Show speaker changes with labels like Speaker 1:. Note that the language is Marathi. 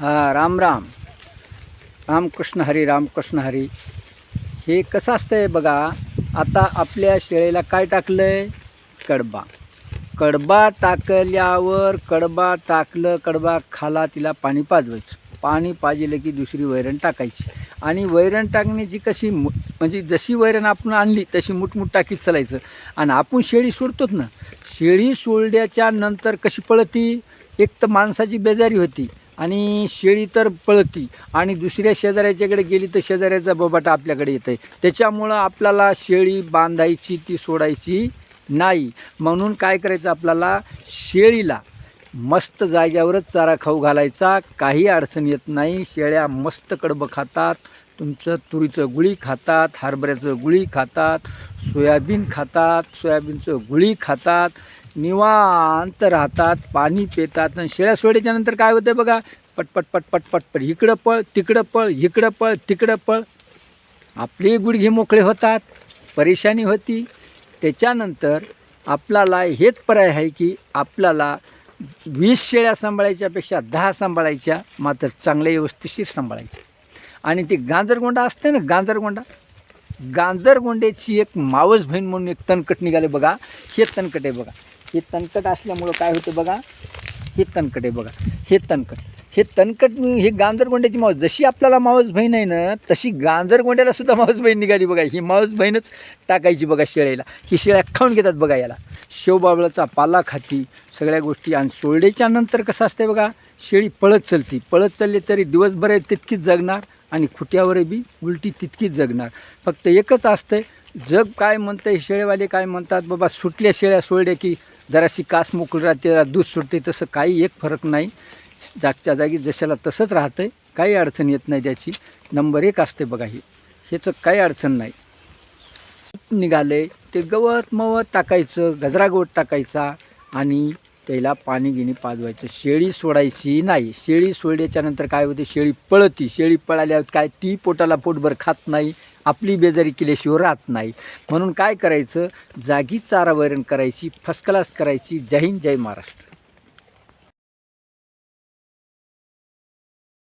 Speaker 1: हा राम राम. रामकृष्ण हरी रामकृष्ण हरी. हे कसं असतंय बघा आता आपल्या शेळीला काय टाकलं आहे कडबा. कडबा टाकल्यावर कडबा टाकलं कडबा खाला तिला पाणी पाजवायचं. पाणी पाजलं की दुसरी वैरण टाकायची. आणि वैरण टाकण्याची कशी मु- म्हणजे जशी वैरण आपण आणली तशी मुठमुठ टाकीत चालायचं. आणि आपण शेळी सोडतोच ना शेळी सोडल्याच्या नंतर कशी पळती? एक तर माणसाची बेजारी होती. आणि शेळी तर पळती. आणि दुसऱ्या शेजाऱ्याच्याकडे गेली तर शेजाऱ्याचा बोबाटा आपल्याकडे येतं आहे त्याच्यामुळं आपल्याला शेळी बांधायची ती सोडायची नाही. म्हणून काय करायचं आपल्याला? शेळीला मस्त जाग्यावरच चारा खाऊ घालायचा. काही अडचण येत नाही. शेळ्या मस्त कडबं खातात. तुमचं तुरीचं गुळी खातात. हरभऱ्याचं गुळी खातात. सोयाबीन खातात. सोयाबीनचं गुळी खातात. निवांत राहतात पाणी पितात. आणि शेळ्या सोडायच्या नंतर काय होतं बघा? पटपट पटपट पटपट. इकडं पळ तिकडं पळ इकडं पळ तिकडं पळ. आपले गुडघे मोकळे होतात परेशानी होती. त्याच्यानंतर आपल्याला हेच पर्याय आहे की आपल्याला वीस शेळ्या सांभाळायच्यापेक्षा दहा सांभाळायच्या मात्र चांगल्या व्यवस्थिशीर सांभाळायच्या. आणि ती गांजरगोंडा असते ना गांजरगोंडा? गांजरगोंड्याची एक मावस बहीण म्हणून एक तणकट निघाले बघा. हे तणकट आहे बघा. हे तणकट असल्यामुळं काय होतं बघा? हे तणकट आहे बघा. हे तणकट हे तणकट हे गांजरगोंड्याची मावस जशी आपल्याला मावस बहीण आहे ना तशी गांजरगोंड्याला सुद्धा मावस बहीण निघाली बघा. ही मावस बहीणच टाकायची बघा शेळ्याला. ही शेळ्या खाऊन घेतात बघा याला. शेवबाबळाचा पाला खाती सगळ्या गोष्टी. आणि सोळडेच्या नंतर कसं असते बघा शेळी पळत चलती. पळत चालली तरी दिवसभर आहे तितकीच जगणार आणि खुट्यावर बी उलटी तितकीच जगणार. फक्त एकच असतंय जग काय म्हणतंय शेळेवाले काय म्हणतात बाबा सुटल्या शेळ्या सोळड्या की जराशी कास मोकळी राहते जरा दूध सुटते तसं काही एक फरक नाही. जागच्या जागी जशाला तसंच राहतं आहे काही अडचण येत नाही त्याची. नंबर एक असते बघा ही. ह्याचं काही अडचण नाही. निघाले ते गवत मवत टाकायचं गजरा गवत टाकायचा आणि त्याला पाणी गिणी पाजवायचं. शेळी सोडायची नाही. शेळी सोडल्याच्यानंतर काय होते? शेळी पळती. शेळी पळाल्यावर काय? ती पोटाला पोटभर खात नाही. आपली बेजारी केल्याशिवाय राहत नाही. म्हणून काय करायचं? जागी चारावैरण करायची फर्स्ट क्लास करायची. जय हिंद जय महाराष्ट्र.